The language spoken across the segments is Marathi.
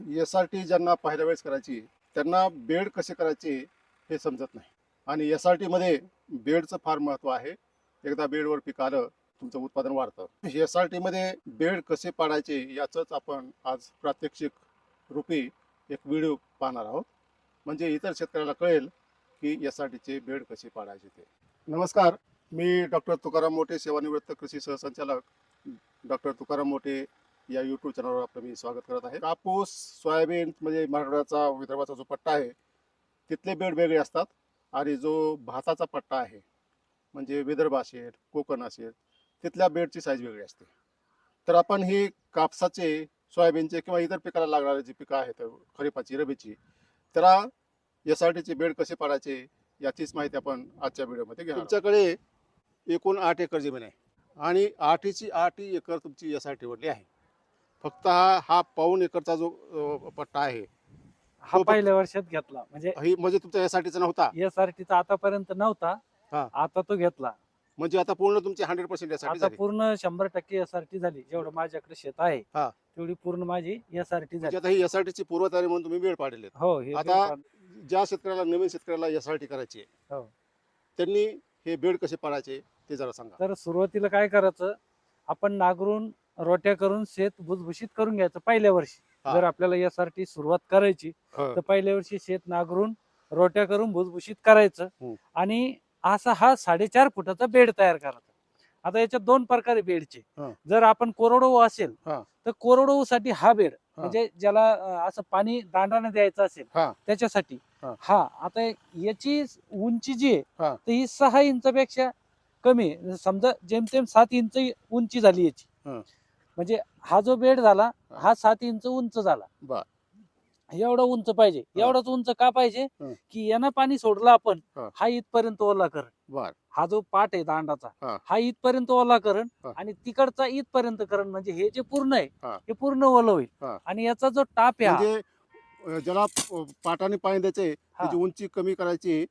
एस आर टी ज्यांना पहिल्या वेळेस करायची त्यांना बेड कसे करायचे हे समजत नाही. आणि एस आर टीमध्ये बेडचं फार महत्त्व आहे. एकदा बेडवर पीक आलं तुमचं उत्पादन वाढतं. एस आर टीमध्ये बेड कसे पाडायचे याचंच आपण आज प्रात्यक्षिक रूपी एक व्हिडिओ पाहणार आहोत. म्हणजे इतर शेतकऱ्याला कळेल की एस आर टीचे बेड कसे पाडायचे ते. नमस्कार मी डॉक्टर तुकाराम मोठे सेवानिवृत्त कृषी सहसंचालक. डॉक्टर तुकाराम मोठे या यूट्यूब चॅनलवर आपलं मी स्वागत करत आहे. कापूस सोयाबीन म्हणजे मराठवाड्याचा विदर्भाचा जो पट्टा आहे तिथले बेड वेगळे असतात आणि जो भाताचा पट्टा आहे म्हणजे विदर्भ असेल कोकण असेल तिथल्या बेडची साईज वेगळी असते. तर आपण ही कापसाचे सोयाबीनचे किंवा इतर पिकाला लागणारे जी पिकं आहेत खरीपाची रबीची त्याला एस आर टीचे बेड कसे पाडायचे याचीच माहिती आपण आजच्या व्हिडिओमध्ये घेणार तुमच्याकडे एकूण आठ एकर जमीन आहे आणि आठीची आठ एकर तुमची एस आर टी वरली आहे. फक्त हा हा पाऊण एकरचा जो अ, पट्टा आहे हा पहिल्या वर्षात घेतला. म्हणजे ही म्हणजे तुमचा टीचा नव्हता? एस आर टीचा आतापर्यंत नव्हता. हा. आता तो घेतला. म्हणजे आता पूर्ण तुमची हंड्रेड पर्सेंट टी आता झाली. पूर्ण शंभर टक्के एस आर टी झाली. जेवढं माझ्याकडे शेत आहे हा. तेवढी पूर्ण माझी एस आर टी म्हणजे झाली आता ही एस आर टीची पूर्वतयारी म्हणून तुम्ही वेळ पाडलेले हो हे आता- बिल- ज्या शेतकऱ्याला नवीन शेतकऱ्याला एस आर टी करायची आहे हो. त्यांनी हे बेड कसे पाडायचे ते जरा सांगा. तर सुरुवातीला काय करायचं आपण नागरून रोट्या करून शेत भुसभुशीत करून घ्यायचं पहिल्या वर्षी हा. जर आपल्याला टी सुरुवात करायची तर पहिल्या वर्षी शेत नागरून रोट्या करून भुसभुशीत करायचं. आणि असा हा साडेचार फुटाचा बेड तयार करायचा आता याच्यात दोन प्रकार बेडचे. जर आपण कोरडो असेल हा. तर कोरडो साठी हा बेड. म्हणजे ज्याला अं, असं पाणी दांडाने द्यायचं असेल हा. त्याच्यासाठी हा. हा आता याची उंची जी आहे हा. तर ही सहा इंचापेक्षा कमी आहे. समजा जेमतेम सात इंच उंची झाली याची हा. म्हणजे हा जो बेड झाला हा. सात इंच उंच झाला एवढं उंच पाहिजे. एवढंच उंच का पाहिजे. की यानं पाणी सोडलं आपण हा. इथपर्यंत ओला कर बर हा जो पाट आहे दांडाचा हा. इथपर्यंत ओला करण. आणि तिकडचा इथपर्यंत करण म्हणजे हे जे पूर्ण आहे हा. पूर्ण ओलं होईल. आणि याचा जो टाप आहे म्हणजे ज्याला पाटाने पाणी द्यायचे त्याची उंची कमी करायची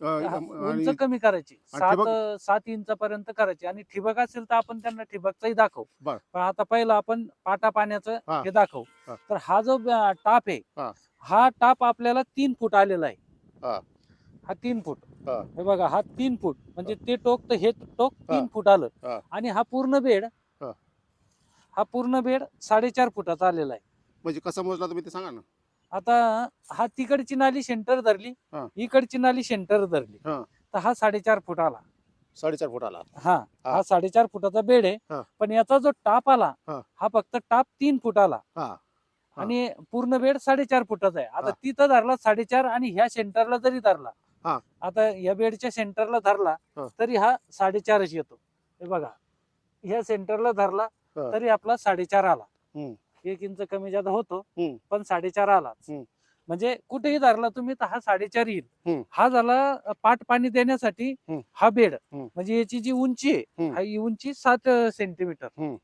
आणि उंच कमी करायची आणि सात ठिबक? सात इंचापर्यंत करायची आणि ठिबक असेल तर आपण त्यांना ठिबकचाही दाखव बर. पण आता पहिलं आपण पाटा पाण्याचं हा. हे दाखव हा. तर हा जो अं, टाप आहे हा. टाप आपल्याला तीन फूट आलेला आहे हा. तीन फूट हा. हे बघा हा तीन फूट म्हणजे ते टोक तर हे टोक हा. तीन फूट आलं. आणि हा पूर्ण बेड हा. हा पूर्ण बेड साडेचार फुटाचा आलेला आहे म्हणजे कसा मोजला तुम्ही ते सांगा ना आता हा तिकडची नाली सेंटर धरली हा. इकडची नाली सेंटर धरली हा. तर हा साडेचार फूट आला साडेचार फुटाला हा हा. हा साडेचार फुटाचा बेड आहे हा. पण याचा जो टाप आला हा. हा फक्त टाप तीन फूट आला हा. आणि पूर्ण बेड साडेचार फुटाचा आहे आता हा. तिथं धरला साडेचार आणि ह्या सेंटरला जरी धरला हा. आता या बेडच्या सेंटरला धरला हा. तरी हा साडेचारच येतो हे बघा ह्या सेंटरला धरला हा. तरी आपला साडेचार आला हम्म. एक इंच कमी जादा होतो हम्म. पण साडेचार आला हम्म. म्हणजे कुठेही धरला तुम्ही तर हा साडेचार येईल हम्म. हा झाला अ, पाट पाणी देण्यासाठी हम्म. हा बेड हम्म. म्हणजे याची जी उंची आहे हम्म. हा ही उंची सात अ, सेंटीमीटर हम्म.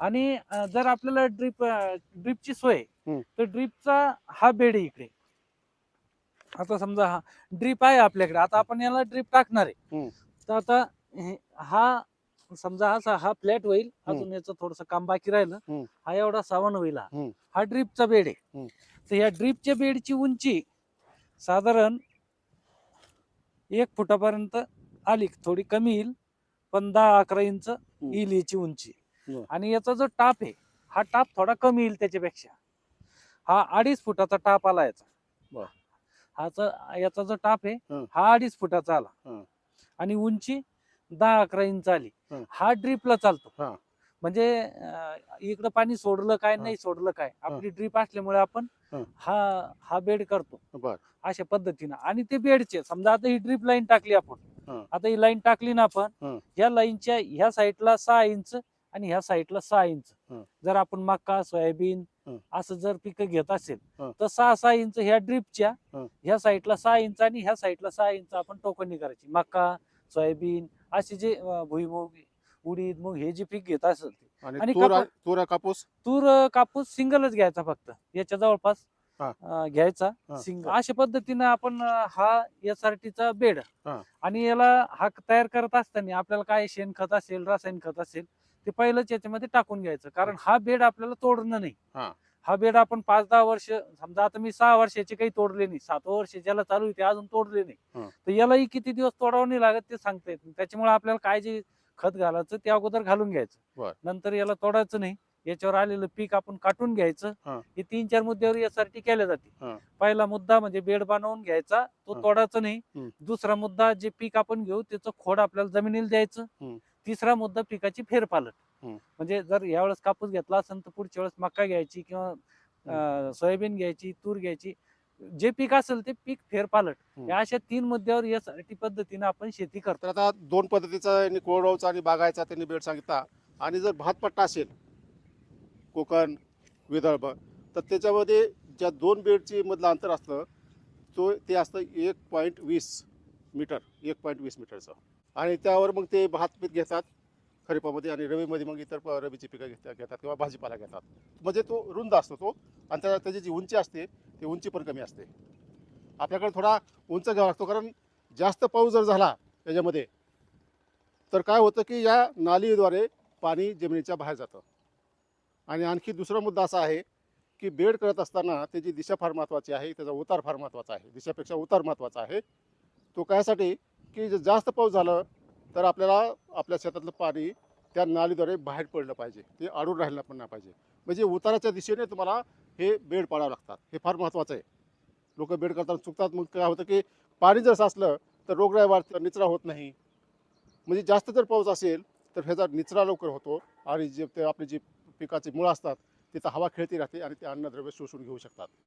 आणि अ, जर आपल्याला ड्रीप ड्रीपची सोय हम्म. तर ड्रीपचा हा बेड आहे इकडे आता समजा हा ड्रीप आहे आपल्याकडे आता आपण याला ड्रीप टाकणार आहे हम्म. तर आता हे- हा समजा हा हा फ्लॅट होईल. अजून याचं थोडस काम बाकी राहिलं. हा एवढा सावण होईल हा. हा ड्रीपचा बेड आहे. तर या ड्रीपच्या बेडची उंची साधारण एक फुटापर्यंत आली थोडी कमी येईल पण दहा अकरा इंच येईल याची उंची. आणि याचा जो टाप आहे हा टाप थोडा कमी येईल त्याच्यापेक्षा हा अडीच फुटाचा टाप आला याचा. हाचा याचा जो टाप आहे हं. हा अडीच फुटाचा आला हं. आणि उंची दहा अकरा इंच आली हं. हा ड्रीपला चालतो. म्हणजे अं, इकडं पाणी सोडलं काय. नाही सोडलं काय आपली ड्रीप असल्यामुळे आपण हं. हा हा बेड करतो बर अशा पद्धतीनं आणि ते बेडचे समजा आता ही ड्रीप लाईन टाकली आपण. आता ही लाईन टाकली ना आपण. ह्या लाईनच्या ह्या साईडला सहा इंच आणि ह्या साईडला सहा इंच हं. जर आपण मका सोयाबीन हं. असं जर पिकं घेत असेल हं. तर सहा सहा इंच ह्या ड्रीपच्या हं. ह्या साईडला सहा इंच आणि ह्या साईडला सहा इंच आपण टोकणी करायची मका सोयाबीन असे जे भुईमुग उडीद मूग हे जे पीक घेत असेल ते. आणि तूर कापूस- तूर कापूस तूर अं, कापूस सिंगलच घ्यायचा फक्त याच्या जवळपास हा. अं, घ्यायचा हा. सिंगल अशा पद्धतीनं आपण अं, हा एस आर टीचा बेड हा. आणि याला हा तयार करत असताना आपल्याला काय शेणखत असेल रासायनिक खत असेल ते पहिलंच याच्यामध्ये टाकून घ्यायचं कारण हा बेड आपल्याला तोडणं नाही हा. बेड आपण पाच दहा वर्ष समजा आता मी सहा वर्षाचे काही तोडले नाही सातवं वर्ष ज्याला चालू आहे ते अजून तोडले नाही. तर यालाही किती दिवस तोडावं नाही लागत ते सांगता येत नाही त्याच्यामुळे आपल्याला काय जे खत घालायचं ते अगोदर घालून घ्यायचं. नंतर याला तोडायचं नाही याच्यावर आलेलं पीक आपण काटून घ्यायचं हं. तीन चार मुद्द्यावर यासाठी केल्या जाते. पहिला मुद्दा म्हणजे बेड बनवून घ्यायचा तो. तोडायचा नाही. दुसरा मुद्दा जे पीक आपण घेऊ त्याचं खोड आपल्याला जमिनीला द्यायचं. तिसरा मुद्दा पिकाची फेरपालट. म्हणजे जर यावेळेस कापूस घेतला असेल तर पुढच्या वेळेस मका घ्यायची किंवा सोयाबीन घ्यायची तूर घ्यायची जे पीक असेल ते पीक फेरपालट. या अशा तीन मुद्द्यावर या पद्धतीने आपण शेती करतो. आता दोन पद्धतीचा यांनी आणि बागायचा त्यांनी बेड सांगितला. आणि जर भातपट्टा असेल कोकण विदर्भ तर त्याच्यामध्ये ज्या दोन बेडची मधलं अंतर असतं तो ते असतं एक पॉईंट वीस मीटर एक पॉईंट वीस मीटरचं. आणि त्यावर मग ते भात पीक घेतात खरीपामध्ये आणि रवीमध्ये मग इतर प- रबीची पिकं घेतात घेतात किंवा भाजीपाला घेतात. म्हणजे तो रुंद असतो तो आणि त्या त्याची जी उंची असते ती उंची पण कमी असते. आपल्याकडे थोडा उंच घ्यावा लागतो कारण जास्त पाऊस जर झाला त्याच्यामध्ये तर काय होतं की या नालीद्वारे पाणी जमिनीच्या बाहेर जातं. आणि आणखी दुसरा मुद्दा असा आहे की बेड करत असताना त्याची दिशा फार महत्त्वाची आहे त्याचा उतार फार महत्त्वाचा आहे दिशापेक्षा उतार महत्त्वाचा आहे. तो कायसाठी की जर जास्त पाऊस झालं तर आपल्याला आपल्या शेतातलं पाणी त्या नालीद्वारे बाहेर पडलं पाहिजे. ते अडून राहिलं पण नाही पाहिजे. म्हणजे उताराच्या दिशेने तुम्हाला हे बेड पाडावं लागतात. हे फार महत्त्वाचं आहे. लोक बेड करताना चुकतात. मग काय होतं की पाणी जर साचलं तर रोगराई वाढतं निचरा होत नाही. म्हणजे जास्त जर पाऊस असेल तर ह्याचा निचरा लवकर होतो आणि जे ते आपली जी पिकाची मुळं असतात तिथं हवा खेळती राहते आणि ते अन्नद्रव्य शोषून घेऊ शकतात.